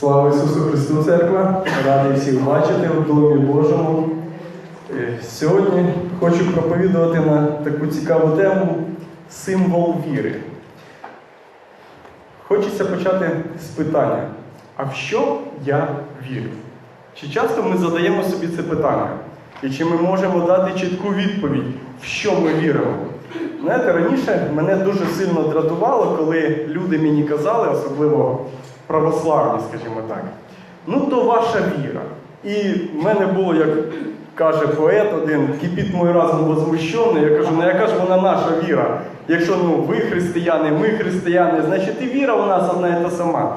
Слава Ісусу Христу, церква! Радий всіх бачити в Домі Божому. Е, Сьогодні хочу проповідувати на таку цікаву тему символ віри. Хочеться почати з питання: а в що я вірю? Чи часто ми задаємо собі це питання? І чи ми можемо дати чітку відповідь, в що ми віримо? Знаєте, раніше мене дуже сильно дратувало, коли люди мені казали, особливо православні, скажімо так, ну то ваша віра. І в мене було, як каже поет один, кипить мой разум возмущений. Я кажу, ну яка ж вона наша віра? Якщо ну, ви християни, ми християни, значить і віра у нас одна і та сама.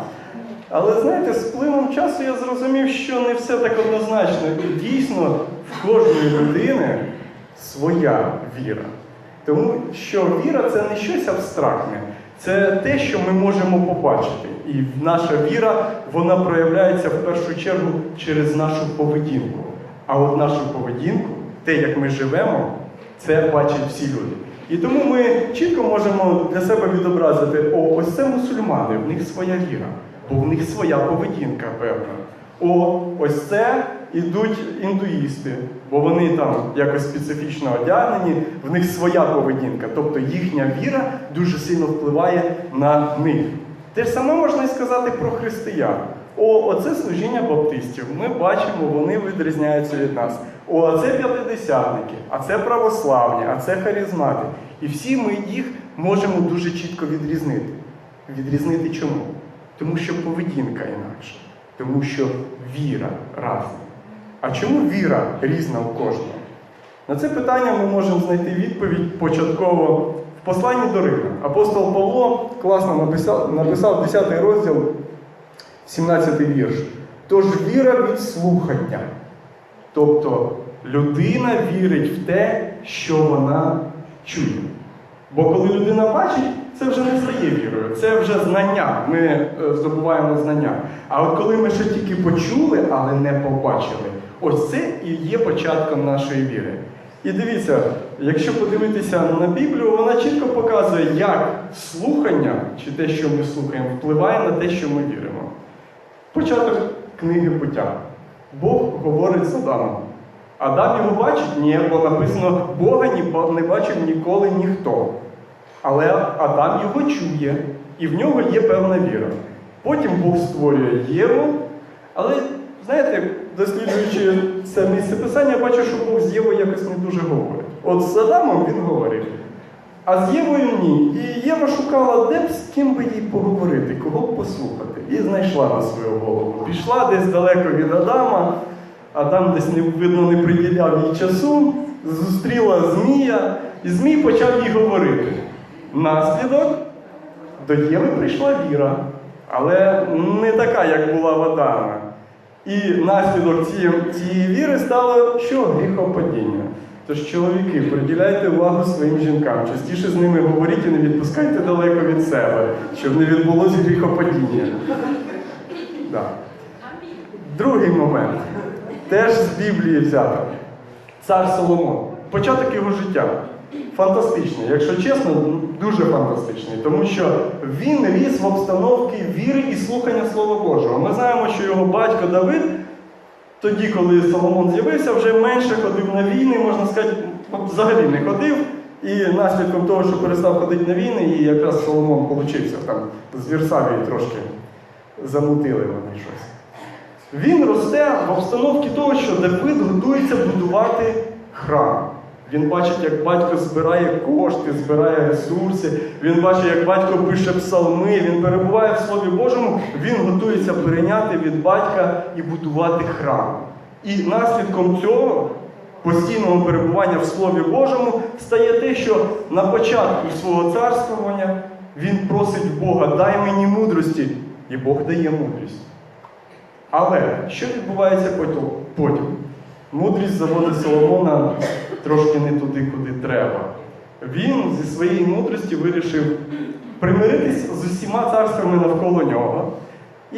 Але знаєте, з плином часу я зрозумів, що не все так однозначно. І Дійсно, в кожної людини своя віра. Тому що віра це не щось абстрактне, це те, що ми можемо побачити. І наша віра вона проявляється в першу чергу через нашу поведінку. А от нашу поведінку, те, як ми живемо, це бачать всі люди. І тому ми чітко можемо для себе відобразити, о, ось це мусульмани, в них своя віра, бо в них своя поведінка певна. О, ось це ідуть індуїсти, бо вони там якось специфічно одягнені, в них своя поведінка, тобто їхня віра дуже сильно впливає на них. Те ж саме можна і сказати про християн. О, оце служіння баптистів. Ми бачимо, вони відрізняються від нас. О, це п'ятидесятники, а це православні, а це харизмати. І всі ми їх можемо дуже чітко відрізнити. Відрізнити чому? Тому що поведінка інакша, тому що віра разна. А чому віра різна у кожного? На це питання ми можемо знайти відповідь початково в посланні до Римлян. Апостол Павло класно написав, написав 10 розділ, 17 вірш. Тож віра від слухання. Тобто людина вірить в те, що вона чує. Бо коли людина бачить, це вже не стає вірою, це вже знання. Ми е, здобуваємо знання. А от коли ми ще тільки почули, але не побачили, ось це і є початком нашої віри. І дивіться, якщо подивитися на Біблію, вона чітко показує, як слухання, чи те, що ми слухаємо, впливає на те, що ми віримо. Початок книги буття. Бог говорить з Адамом. Адам його бачить? Ні, бо написано, Бога не бачив ніколи ніхто. Але Адам його чує, і в нього є певна віра. Потім Бог створює Єву, але, знаєте, досліджуючи це місце писання, бачу, що Бог з Євою якось не дуже говорить. От з Адамом він говорив, а з Євою ні. І Єва шукала, де б з ким би їй поговорити, кого б послухати. І знайшла на свою голову. Пішла десь далеко від Адама, а там десь видно не приділяв їй часу, зустріла Змія, і Змій почав їй говорити. Наслідок до Єви прийшла віра, але не така, як була в Адама. І наслідок цієї, віри стало що? Гріхопадіння. Тож, чоловіки, приділяйте увагу своїм жінкам, частіше з ними говоріть і не відпускайте далеко від себе, щоб не відбулося гріхопадіння. Да. Другий момент. Теж з Біблії взято. Цар Соломон. Початок його життя. Фантастичний, якщо чесно, дуже фантастичний, тому що він ріс в обстановці віри і слухання Слова Божого. Ми знаємо, що його батько Давид, тоді, коли Соломон з'явився, вже менше ходив на війни, можна сказати, взагалі не ходив. І наслідком того, що перестав ходити на війни, і якраз Соломон получився там з Вірсавії трошки замутили вони щось. Він росте в обстановці того, що Давид готується будувати храм. Він бачить, як батько збирає кошти, збирає ресурси. Він бачить, як батько пише псалми, він перебуває в Слові Божому, він готується перейняти від батька і будувати храм. І наслідком цього постійного перебування в Слові Божому стає те, що на початку свого царствування він просить Бога, дай мені мудрості, і Бог дає мудрість. Але що відбувається потім? Мудрість заводить Соломона трошки не туди, куди треба. Він зі своєї мудрості вирішив примиритись з усіма царствами навколо нього.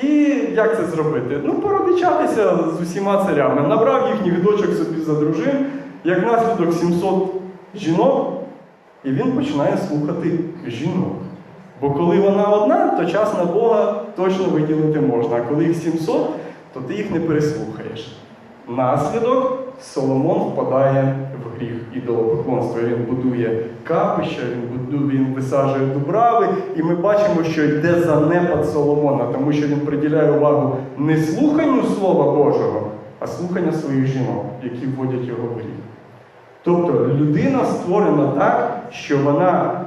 І як це зробити? Ну, породичатися з усіма царями. Набрав їхніх дочок собі за дружин, як наслідок 700 жінок, і він починає слухати жінок. Бо коли вона одна, то час на Бога точно виділити можна. А коли їх 700, то ти їх не переслухаєш. Наслідок Соломон впадає в гріх ідолопоклонства. Він будує капища, він будує, він висаджує дубрави, і ми бачимо, що йде занепад Соломона, тому що він приділяє увагу не слуханню Слова Божого, а слуханню своїх жінок, які вводять його в гріх. Тобто людина створена так, що вона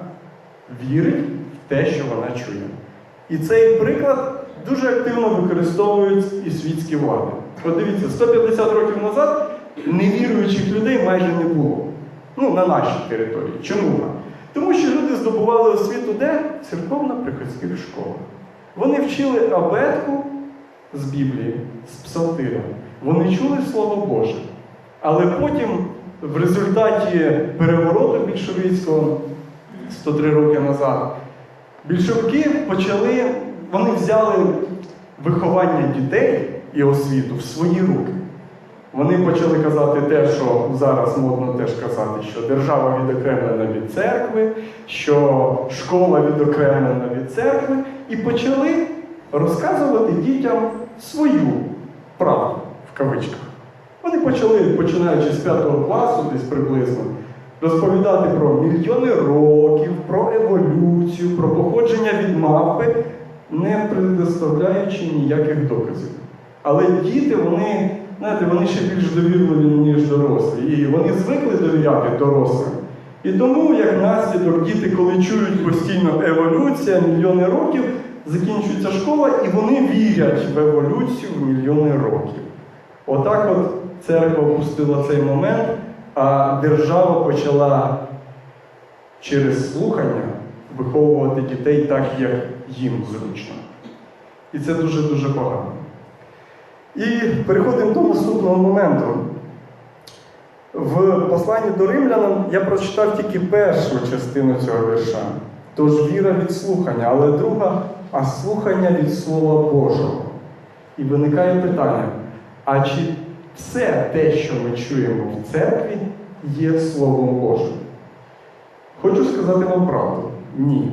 вірить в те, що вона чує. І цей приклад дуже активно використовують і світські влади. Подивіться, 150 років назад невіруючих людей майже не було. Ну, на нашій території. Чому? Тому що люди здобували освіту де? В церковно-приходських школах. Вони вчили абетку з Біблії, з псалтиря. Вони чули Слово Боже. Але потім, в результаті перевороту більшовицького 103 роки назад, більшовики почали, вони взяли виховання дітей і освіту в свої руки. Вони почали казати те, що зараз модно теж казати, що держава відокремлена від церкви, що школа відокремлена від церкви, і почали розказувати дітям свою правду в кавичках. Вони почали, починаючи з 5 класу, десь приблизно, розповідати про мільйони років, про еволюцію, про походження від мавпи, не предоставляючи ніяких доказів. Але діти, вони, знаєте, вони ще більш довірливі, ніж дорослі. І вони звикли довіряти дорослим. І тому, як наслідок, діти, коли чують постійно еволюція, мільйони років, закінчується школа, і вони вірять в еволюцію в мільйони років. Отак от церква опустила цей момент, а держава почала через слухання виховувати дітей так, як їм зручно. І це дуже-дуже погано. І переходимо до наступного моменту. В посланні до римлянам я прочитав тільки першу частину цього вірша. Тож віра від слухання, але друга, а слухання від Слова Божого. І виникає питання: а чи все те, що ми чуємо в церкві, є Словом Божим? Хочу сказати вам правду. Ні.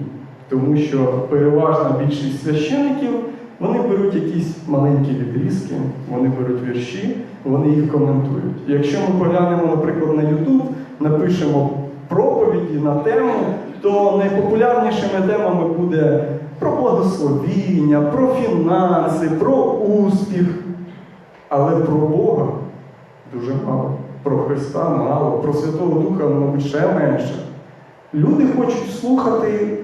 Тому що переважна більшість священиків вони беруть якісь маленькі відрізки, вони беруть вірші, вони їх коментують. Якщо ми поглянемо, наприклад, на YouTube, напишемо проповіді на тему, то найпопулярнішими темами буде про благословіння, про фінанси, про успіх. Але про Бога дуже мало, про Христа мало, про Святого Духа, мабуть, ще менше. Люди хочуть слухати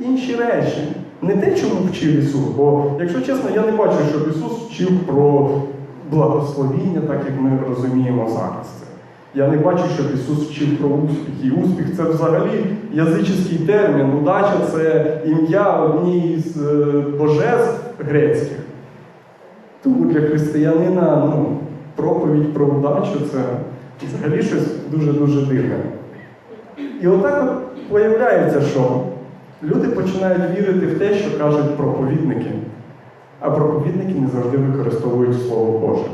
інші речі. Не те, чому вчив Ісус. Бо, якщо чесно, я не бачу, щоб Ісус вчив про благословіння, так як ми розуміємо зараз це. Я не бачу, щоб Ісус вчив про успіх. І успіх це взагалі язичний термін. Удача це ім'я однієї з е, божеств грецьких. Тому для християнина ну, проповідь про удачу це взагалі щось дуже-дуже дивне. І отак от появляється, що люди починають вірити в те, що кажуть проповідники, а проповідники не завжди використовують Слово Боже.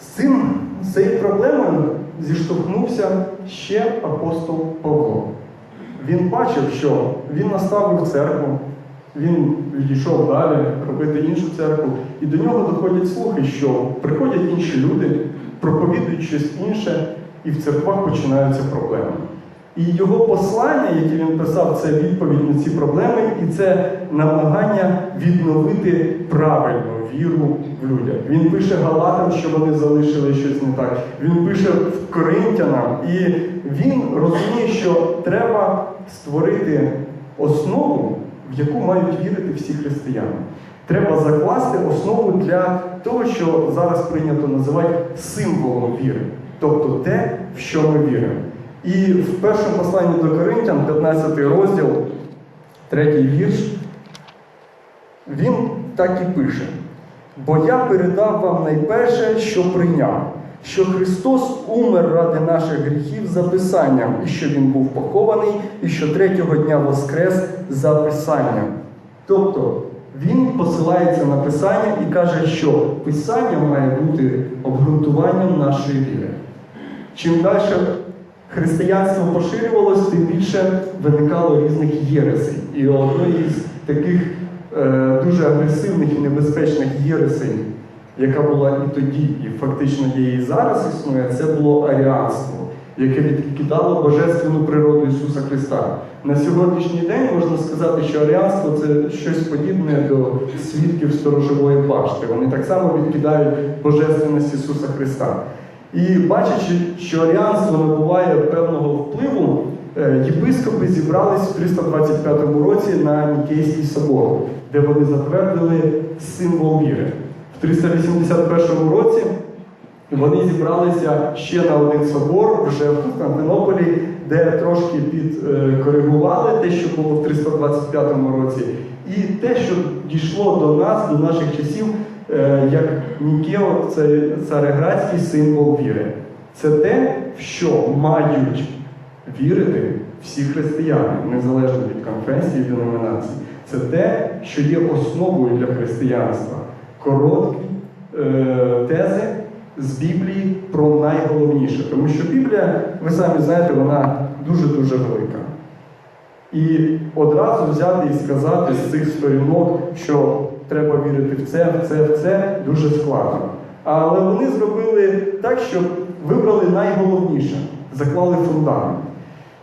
З цим цією проблемою зіштовхнувся ще апостол Павло. Він бачив, що він наставив церкву, він відійшов далі робити іншу церкву, і до нього доходять слухи, що приходять інші люди, проповідують щось інше, і в церквах починаються проблеми. І його послання, яке він писав, це відповідь на ці проблеми, і це намагання відновити правильну віру в людях. Він пише Галатам, що вони залишили щось не так. Він пише Коринтянам, і він розуміє, що треба створити основу, в яку мають вірити всі християни. Треба закласти основу для того, що зараз прийнято називати символом віри, тобто те, в що ми віримо. І в першому посланні до Коринтян, 15 розділ, 3 вірш, він так і пише: Бо я передав вам найперше, що прийняв, що Христос умер ради наших гріхів за Писанням, і що Він був похований, і що третього дня воскрес за Писанням. Тобто він посилається на Писання і каже, що Писання має бути обґрунтуванням нашої віри. Чим далі християнство поширювалось, тим більше виникало різних єресей. І одною із таких е, дуже агресивних і небезпечних єресей, яка була і тоді, і фактично є і зараз існує, це було аріанство, яке відкидало божественну природу Ісуса Христа. На сьогоднішній день можна сказати, що аріанство це щось подібне до свідків сторожової башти. Вони так само відкидають божественність Ісуса Христа. І бачачи, що аріанство набуває певного впливу, е, єпископи зібрались в 325 році на Нікейський собор, де вони затвердили символ віри. В 381 році вони зібралися ще на один собор вже в Константинополі, де трошки підкоригували те, що було в 325 році, і те, що дійшло до нас, до наших часів, е, як Нікео, це цареградський символ віри. Це те, в що мають вірити всі християни, незалежно від конфесії деномінації. Це те, що є основою для християнства. Короткі е, тези з Біблії про найголовніше. Тому що Біблія, ви самі знаєте, вона дуже-дуже велика. І одразу взяти і сказати з цих сторінок, що треба вірити в це, в це, в це, дуже складно. Але вони зробили так, що вибрали найголовніше, заклали фундамент.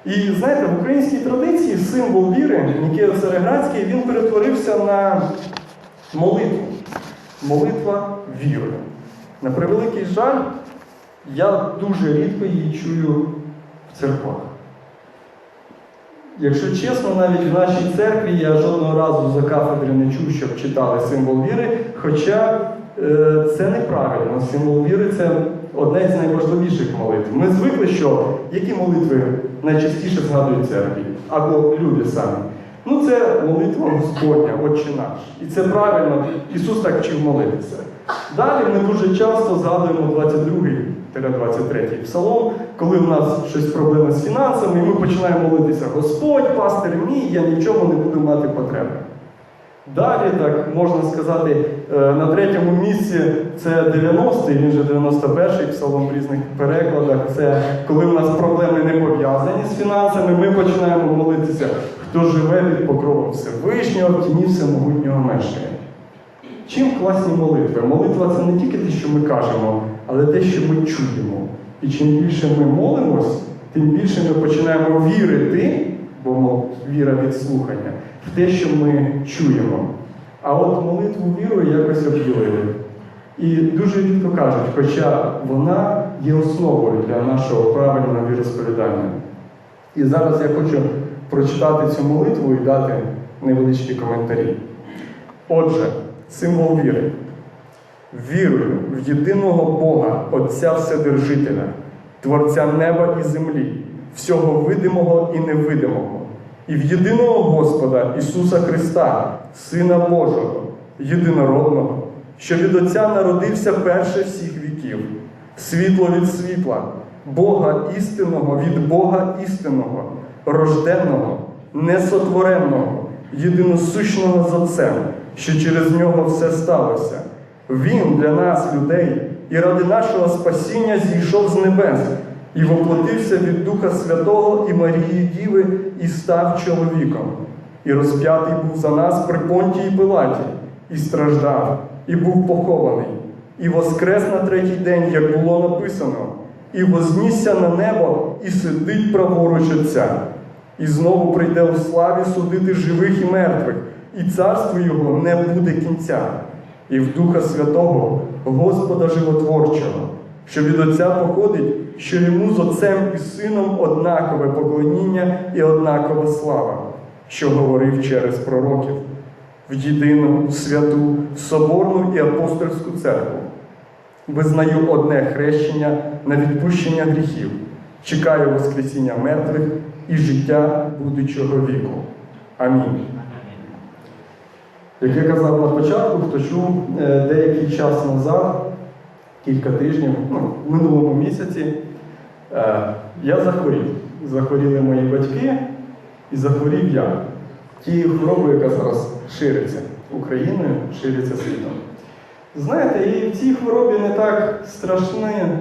І знаєте, в українській традиції символ віри, Нікео Цареградський, він перетворився на молитву. Молитва віри. На превеликий жаль, я дуже рідко її чую в церквах. Якщо чесно, навіть в нашій церкві я жодного разу за кафедри не чув, щоб читали символ віри, хоча е, це неправильно. Символ віри це одне з найважливіших молитв. Ми звикли, що які молитви найчастіше згадують церкві або люди самі. Ну, це молитва Господня, Отче наш. І це правильно, Ісус так вчив молитися. Далі ми дуже часто згадуємо 22-23 псалом, коли в нас щось проблеми з фінансами, і ми починаємо молитися Господь, пастир мій, я нічого не буду мати потреби. Далі, так можна сказати, е, на третьому місці це 90-й, він же 91-й псалом в різних перекладах. Це коли в нас проблеми не пов'язані з фінансами, ми починаємо молитися, хто живе під покровом Всевишнього, в тіні всемогутнього мешкає. Чим класні молитви? Молитва це не тільки те, що ми кажемо, але те, що ми чуємо. І чим більше ми молимось, тим більше ми починаємо вірити, бо віра від слухання, в те, що ми чуємо. А от молитву вірою якось обділили. І дуже рідко кажуть, хоча вона є основою для нашого правильного віросповідання. І зараз я хочу прочитати цю молитву і дати невеличкі коментарі. Отже, символ віри. Вірую в єдиного Бога, Отця Вседержителя, Творця неба і землі, всього видимого і невидимого, і в єдиного Господа Ісуса Христа, Сина Божого, єдинородного, що від Отця народився перше всіх віків, світло від світла, Бога істинного від Бога істинного, рожденного, несотвореного, єдиносущного з Отцем, що через нього все сталося. Він для нас, людей, і ради нашого спасіння зійшов з небес і воплотився від Духа Святого і Марії Діви і став чоловіком. І розп'ятий був за нас при Понтії Пилаті, і страждав, і був похований, і воскрес на третій день, як було написано, і вознісся на небо, і сидить праворуч Отця, і знову прийде у славі судити живих і мертвих, і царство його не буде кінця і в Духа Святого, Господа Животворчого, що від Отця походить, що йому з Отцем і Сином однакове поклоніння і однакова слава, що говорив через пророків, в єдину святу, соборну і апостольську церкву. Визнаю одне хрещення на відпущення гріхів, чекаю Воскресіння мертвих і життя будучого віку. Амінь. Як я казав на початку, хто чув е, деякий час назад, кілька тижнів, ну, в минулому місяці, е, я захворів. Захворіли мої батьки і захворів я. Тією хворобою, яка зараз шириться Україною, шириться світом. Знаєте, і в цій хворобі не так страшне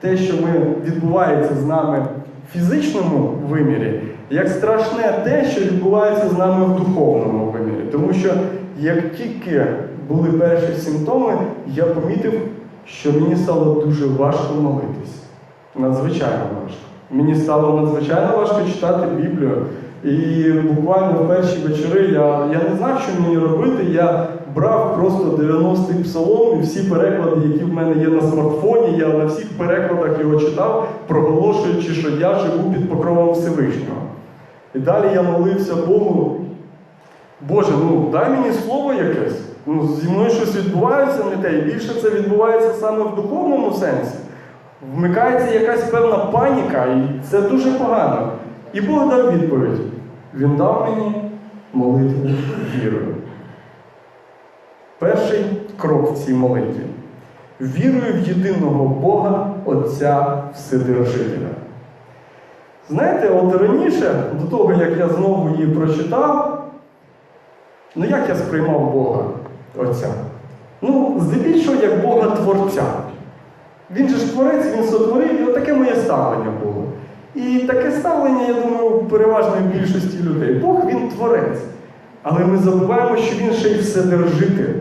те, що ми, відбувається з нами в фізичному вимірі, як страшне те, що відбувається з нами в духовному вимірі. Тому що як тільки були перші симптоми, я помітив, що мені стало дуже важко молитись. Надзвичайно важко. Мені стало надзвичайно важко читати Біблію. І буквально в перші вечори я, я не знав, що мені робити. Я брав просто 90-й псалом і всі переклади, які в мене є на смартфоні, я на всіх перекладах його читав, проголошуючи, що я живу під покровом Всевишнього. І далі я молився Богу, Боже, ну дай мені слово якесь. Ну, зі мною щось відбувається не те, і більше це відбувається саме в духовному сенсі. Вмикається якась певна паніка, і це дуже погано. І Бог дав відповідь. Він дав мені молитву вірою. Перший крок в цій молитві. Вірую в єдиного Бога, Отця Вседержителя. Знаєте, от раніше, до того, як я знову її прочитав, ну як я сприймав Бога Отця? Ну, здебільшого, як Бога Творця. Він же ж творець, він сотворив, і отаке моє ставлення було. І таке ставлення, я думаю, у переважної більшості людей. Бог він творець. Але ми забуваємо, що він ще й вседержитель.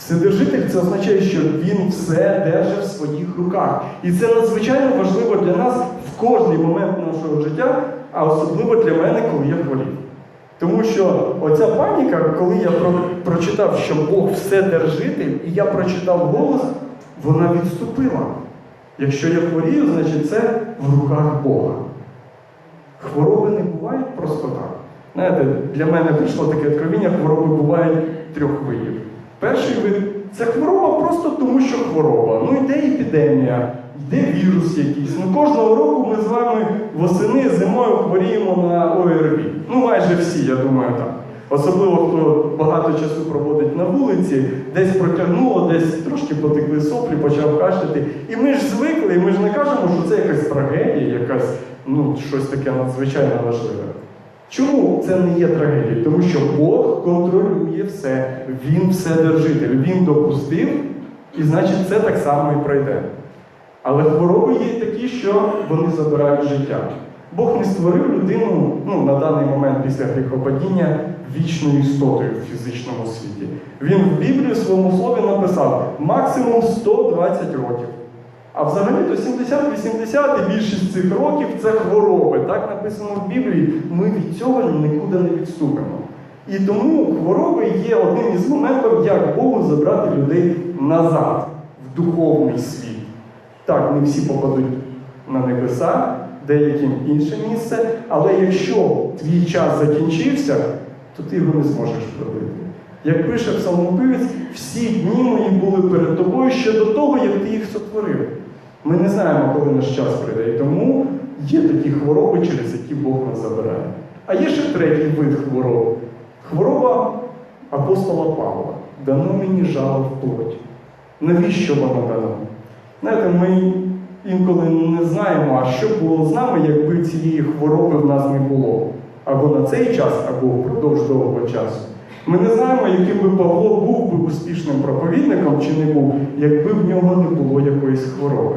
Вседержитель це означає, що він все держить в своїх руках. І це надзвичайно важливо для нас в кожний момент нашого життя, а особливо для мене, коли я хворів. Тому що оця паніка, коли я про- прочитав, що Бог все держитель, і я прочитав голос, вона відступила. Якщо я хворію, значить це в руках Бога. Хвороби не бувають просто так. Знаєте, для мене прийшло таке откровіння, хвороби бувають трьох видів. Перший вид це хвороба просто тому, що хвороба. Ну йде епідемія, йде вірус якийсь. Ну кожного року ми з вами восени зимою хворіємо на ОРВІ. Ну майже всі, я думаю, так. Особливо хто багато часу проводить на вулиці, десь протягнуло, десь трошки потекли соплі, почав кашляти. І ми ж звикли, і ми ж не кажемо, що це якась трагедія, якась ну, щось таке надзвичайно важливе. Чому це не є трагедією? Тому що Бог контролює все, Він вседержитель, Він допустив, і значить це так само і пройде. Але хвороби є такі, що вони забирають життя. Бог не створив людину ну, на даний момент після гріхопадіння вічною істотою в фізичному світі. Він в Біблії в своєму слові написав максимум 120 років. А взагалі-то 70-80 і більшість цих років це хвороби. Так написано в Біблії. Ми від цього нікуди не відступимо. І тому хвороби є одним із моментів, як Богу забрати людей назад в духовний світ. Так, не всі попадуть на небеса, деяким інше місце, але якщо твій час закінчився, то ти його не зможеш пробити. Як пише псалмопивець, всі дні мої були перед тобою ще до того, як ти їх сотворив. Ми не знаємо, коли наш час прийде. І тому є такі хвороби, через які Бог нас забирає. А є ще третій вид хвороб. Хвороба апостола Павла. Дано мені жало в плоті. Навіщо воно дано? Знаєте, ми інколи не знаємо, а що було з нами, якби цієї хвороби в нас не було. Або на цей час, або впродовж довгого часу. Ми не знаємо, яким би Павло був би успішним проповідником чи не був, якби в нього не було якоїсь хвороби.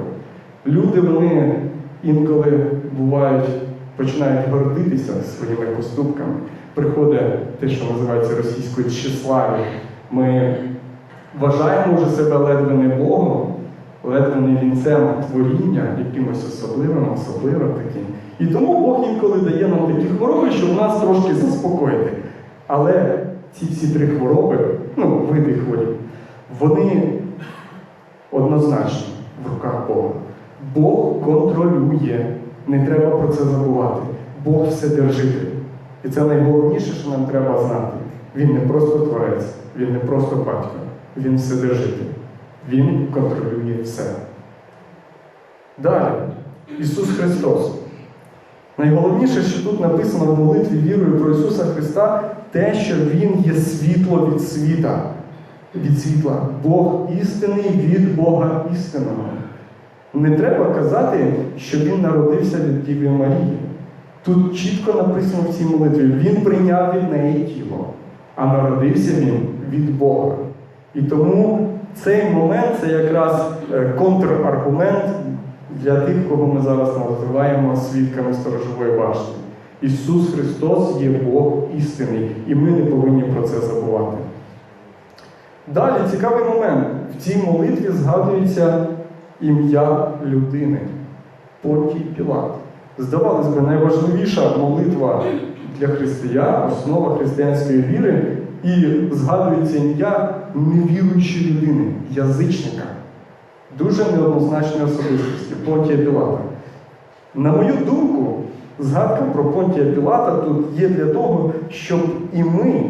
Люди вони інколи бувають, починають гордитися своїми поступками. Приходить те, що називається російською тщеславі. Ми вважаємо вже себе ледве не Богом, ледве не вінцем творіння, якимось особливим, особливим таким. І тому Бог інколи дає нам такі хвороби, щоб нас трошки заспокоїти. Але ці всі три хвороби, ну, види хворіб, вони однозначно в руках Бога. Бог контролює, не треба про це забувати. Бог вседержитель. І це найголовніше, що нам треба знати. Він не просто творець, він не просто батько, він вседержитель. Він контролює все. Далі, Ісус Христос. Найголовніше, що тут написано в молитві вірою про Ісуса Христа, те, що Він є світло від світа, від світла. Бог істинний від Бога істинного. Не треба казати, що Він народився від Діви Марії. Тут чітко написано в цій молитві, Він прийняв від неї тіло, а народився він від Бога. І тому цей момент це якраз е, контраргумент для тих, кого ми зараз називаємо свідками сторожової башні. Ісус Христос є Бог істинний, і ми не повинні про це забувати. Далі цікавий момент. В цій молитві згадується ім'я людини Понтій Пілат. Здавалось би, найважливіша молитва для християн, основа християнської віри, і згадується ім'я невіруючої людини, язичника, дуже неоднозначної особистості Понтія Пілата. На мою думку, згадка про Понтія Пілата тут є для того, щоб і ми,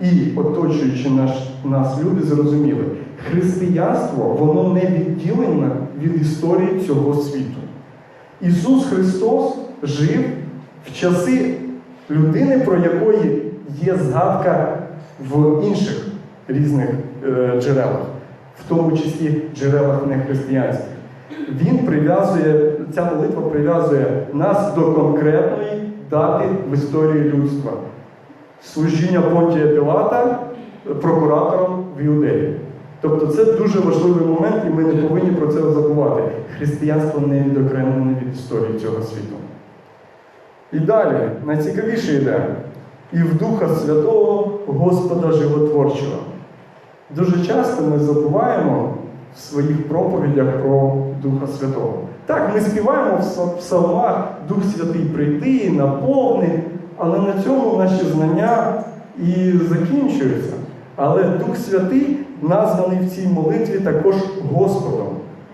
і оточуючи наш, нас люди зрозуміли, християнство воно не відділене від історії цього світу. Ісус Христос жив в часи людини, про якої є згадка в інших різних е, джерелах, в тому числі джерелах нехристиянських. Він прив'язує, ця молитва прив'язує нас до конкретної дати в історії людства. Служіння Понтія Пілата прокуратором в Іудеї. Тобто це дуже важливий момент, і ми не повинні про це забувати. Християнство не відокремлене від історії цього світу. І далі, найцікавіше йде, і в Духа Святого Господа Животворчого. Дуже часто ми забуваємо в своїх проповідях про Духа Святого. Так, ми співаємо в псалмах Дух Святий прийти, наповни, але на цьому наші знання і закінчуються. Але Дух Святий названий в цій молитві також Господом,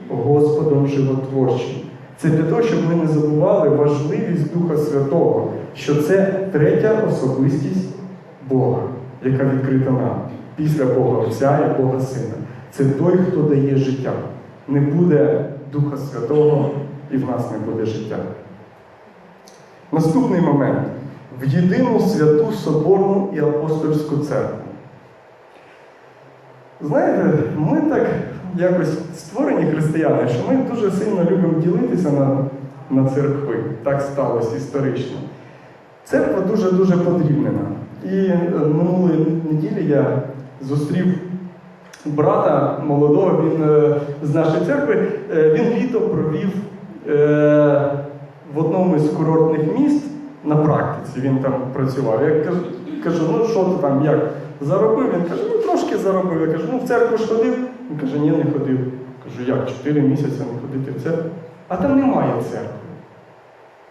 Господом животворчим. Це для того, щоб ми не забували важливість Духа Святого, що це третя особистість Бога, яка відкрита нам після Бога Отця і Бога Сина. Це той, хто дає життя. Не буде Духа Святого і в нас не буде життя. Наступний момент в єдину святу Соборну і апостольську церкву. Знаєте, ми так якось створені християни, що ми дуже сильно любимо ділитися на, на церкви. Так сталося історично. Церква дуже-дуже подрібнена. І е, минулої неділі я зустрів брата молодого, він е, з нашої церкви, е, він літо провів в одному із курортних міст на практиці. Він там працював. Я кажу, ну що ти там, як? Заробив? Він каже, ну заробив. Я кажу, ну в церкву ж ходив? Він каже, ні, не ходив. Кажу, як, чотири місяці не ходити в церкву? А там немає церкви.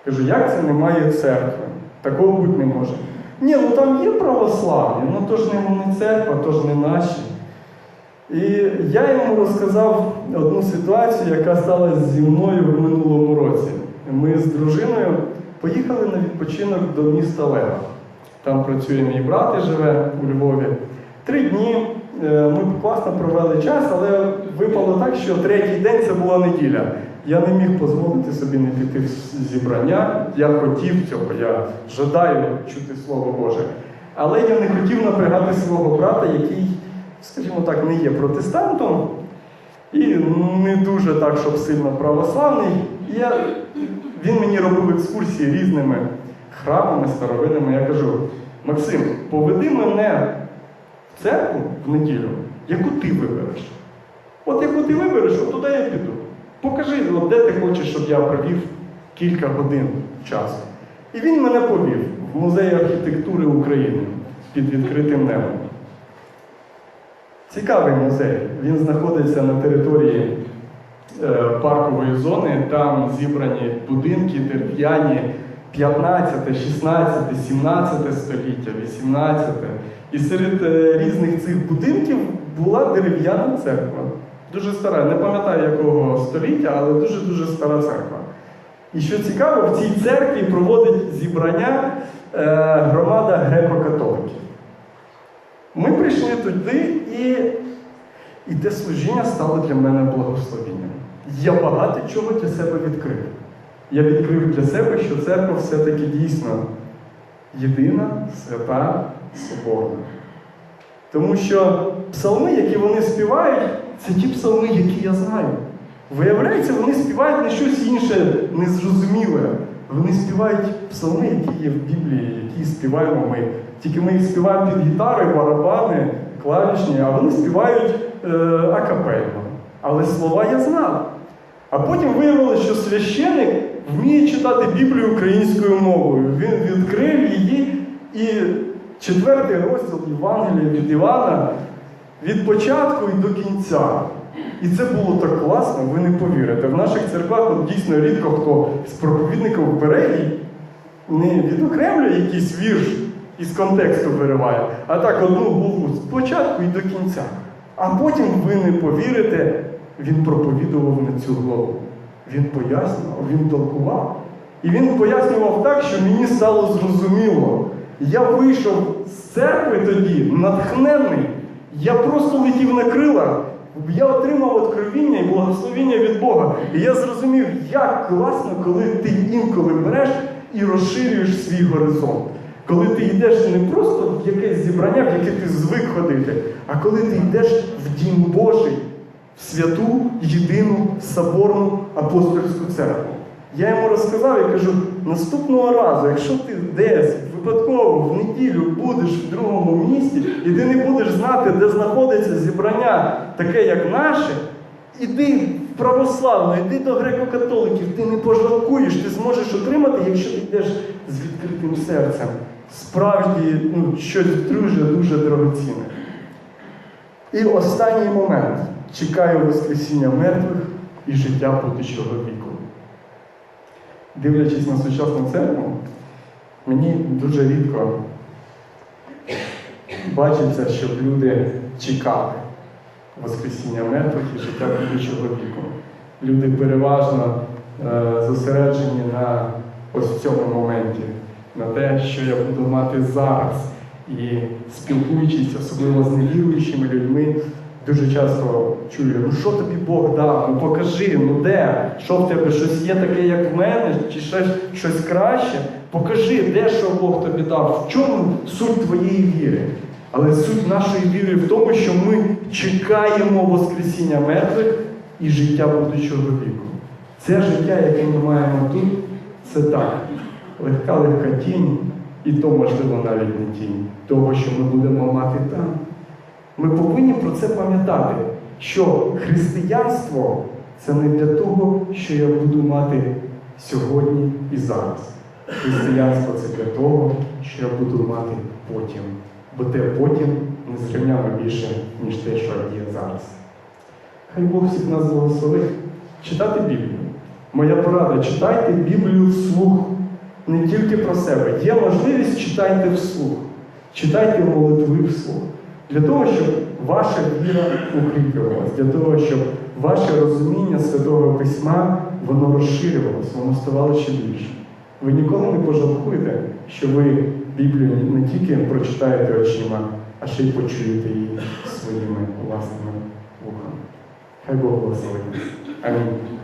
Кажу, як це немає церкви? Такого бути не може. Ні, ну там є православні, ну то ж не церква, то ж не наші. І я йому розказав одну ситуацію, яка сталася зі мною в минулому році. Ми з дружиною поїхали на відпочинок до міста Лева. Там працює мій брат і живе у Львові. Три дні ми класно провели час, але випало так, що третій день це була неділя. Я не міг дозволити собі не піти в зібрання. Я хотів цього, я жадаю чути Слово Боже. Але я не хотів напрягати свого брата, який, скажімо так, не є протестантом і не дуже так, щоб сильно православний. Я, він мені робив екскурсії різними храмами, старовинами. Я кажу, Максим, поведи мене церкву в неділю, яку ти вибереш. От яку ти вибереш, от туди я піду. Покажи, де ти хочеш, щоб я провів кілька годин часу. І він мене повів в музей архітектури України під відкритим небом. Цікавий музей. Він знаходиться на території е, паркової зони, там зібрані будинки дерев'яні 15, 16, 17 століття, 18. І серед е, різних цих будинків була дерев'яна церква. Дуже стара, не пам'ятаю якого століття, але дуже-дуже стара церква. І що цікаво, в цій церкві проводить зібрання е, громада греко-католиків. Ми прийшли туди, і, і те служіння стало для мене благословенням. Я багато чого для себе відкрив. Я відкрив для себе, що церква все-таки дійсно єдина, свята, соборна. Тому що псалми, які вони співають, це ті псалми, які я знаю. Виявляється, вони співають не щось інше незрозуміле. Вони співають псалми, які є в Біблії, які співаємо ми. Тільки ми їх співаємо під гітари, барабани, клавішні, а вони співають е, акапельно. Але слова я знав. А потім виявилося, що священик вміє читати Біблію українською мовою. Він відкрив її і четвертий розділ Євангелія від Івана від початку і до кінця. І це було так класно, ви не повірите. В наших церквах от, дійсно рідко хто з проповідників бере і не відокремлює якийсь вірш із контексту вириває, а так одну главу з початку і до кінця. А потім ви не повірите, він проповідував на цю главу. Він пояснював, він толкував. І він пояснював так, що мені стало зрозуміло. Я вийшов з церкви тоді, натхнений. Я просто летів на крилах. Я отримав откровіння і благословіння від Бога. І я зрозумів, як класно, коли ти інколи береш і розширюєш свій горизонт. Коли ти йдеш не просто в якесь зібрання, в яке ти звик ходити, а коли ти йдеш в дім Божий, в святу, єдину, соборну апостольську церкву. Я йому розказав і кажу: наступного разу, якщо ти десь випадково в неділю будеш в другому місті, і ти не будеш знати, де знаходиться зібрання, таке як наше, іди в православну, іди до греко-католиків, ти не пожалкуєш, ти зможеш отримати, якщо ти йдеш з відкритим серцем. Справді ну, щось дуже дуже дорогоцінне. І останній момент. Чекаю Воскресіння мертвих і життя будучого віку. Дивлячись на сучасну церкву, мені дуже рідко бачиться, щоб люди чекали Воскресіння мертвих і життя будучого віку. Люди переважно е, зосереджені на ось цьому моменті, на те, що я буду мати зараз. І спілкуючись, особливо з невіруючими людьми, дуже часто чую, ну що тобі Бог дав, ну покажи, ну де, що в тебе щось є таке, як в мене, чи ще щось краще. Покажи, де що Бог тобі дав, в чому суть твоєї віри. Але суть нашої віри в тому, що ми чекаємо Воскресіння мертвих і життя будучого віку. Це життя, яке ми маємо тут, це так, легка легка тінь, і то, можливо, навіть не тінь того, що ми будемо мати там. Ми повинні про це пам'ятати, що християнство це не для того, що я буду мати сьогодні і зараз. Християнство це для того, що я буду мати потім. Бо те потім незрівняно більше, ніж те, що є зараз. Хай Бог всіх нас благословить читати Біблію. Моя порада, читайте Біблію вслух, не тільки про себе. Є можливість читайте вслух, читайте молитви вслух. Для того, щоб ваша віра укріплювалась, для того, щоб ваше розуміння Святого Письма воно розширювалося, воно ставало ще більше. Ви ніколи не пожалкуєте, що ви Біблію не тільки прочитаєте очима, а ще й почуєте її своїми власними вухами. Хай Бог благословить. Амінь.